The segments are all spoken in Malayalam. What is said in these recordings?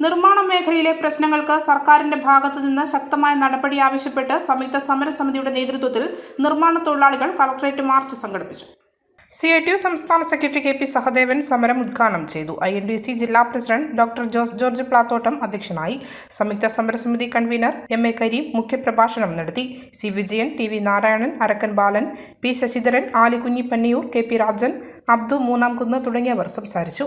നിർമ്മാണ മേഖലയിലെ പ്രശ്നങ്ങൾക്ക് സർക്കാരിന്റെ ഭാഗത്തു നിന്ന് ശക്തമായ നടപടി ആവശ്യപ്പെട്ട് സംയുക്ത സമരസമിതിയുടെ നേതൃത്വത്തിൽ നിർമ്മാണ തൊഴിലാളികൾ കളക്ടറേറ്റ് മാർച്ച് സംഘടിപ്പിച്ചു. സി ഐ ടി യു സംസ്ഥാന സെക്രട്ടറി കെ പി സഹദേവൻ സമരം ഉദ്ഘാടനം ചെയ്തു. ഐ എൻ ഡി സി ജില്ലാ president doctor Jose George Plathottam അധ്യക്ഷനായി. സംയുക്ത സമരസമിതി കൺവീനർ എം എ കരീം മുഖ്യപ്രഭാഷണം നടത്തി. C Vijayan T V Narayanan Arakkan Balan P Sasidharan Alikkunhi Panniyoor K P Rajan Abdu Moonnamkunnu തുടങ്ങിയവർ സംസാരിച്ചു.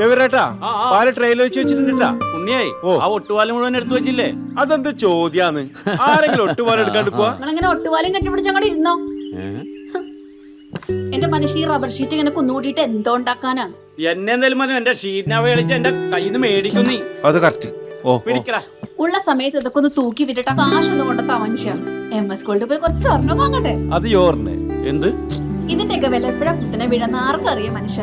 ചെവിറേട്ടാ ആ, ആ. പാൽ ട്രെയിലർ വെച്ച് വെച്ചിട്ടുണ്ടാ ഉണ്ണിയായി ആ ഒട്ടുപാലം മുഴുവൻ എടുത്തു വെച്ചില്ലേ? അതെന്ത് ചോദ്യാന്ന്? ആരെങ്കിലും ഒട്ടുപാലം എടുക്കാണ്ട് പോവാ? നിങ്ങളിങ്ങനെ ഒട്ടുപാലം കെട്ടിപ്പിടിച്ച് അങ്ങോട്ട് ഇരുന്നോ? എന്റെ മനുഷ്യ ഈ റബ്ബർ ഷീറ്റ് ഇങ്ങനെ കുന്നുകൂട്ടിയിട്ട് എന്തോ ഉണ്ടാക്കാനാ? എന്നെ എന്തായാലും മതി എന്റെ ഷീറ്റിനാവ കളിച്ച് എന്റെ കയ്യിൽ നിന്ന് മേടിക്കും നീ. അത് കറക്റ്റ് ഓ പിടിക്കടാ ഉള്ള സമയത്ത് ഇതൊക്കെ ഒന്ന് തൂക്കി വിട്ടിട്ട് കാശൊന്നും കൊണ്ടെത്താ മനുഷ്യ എം എസ് ഗോൾഡ് പോയി കുറച്ച് സ്വർണം വാങ്ങട്ടെ. അത് യോറിന്. എന്ത്? ഇതിന്റെയൊക്കെ വില എപ്പോഴാ കുത്തനെ വീഴുന്ന ആർക്കും അറിയാം മനുഷ്യ.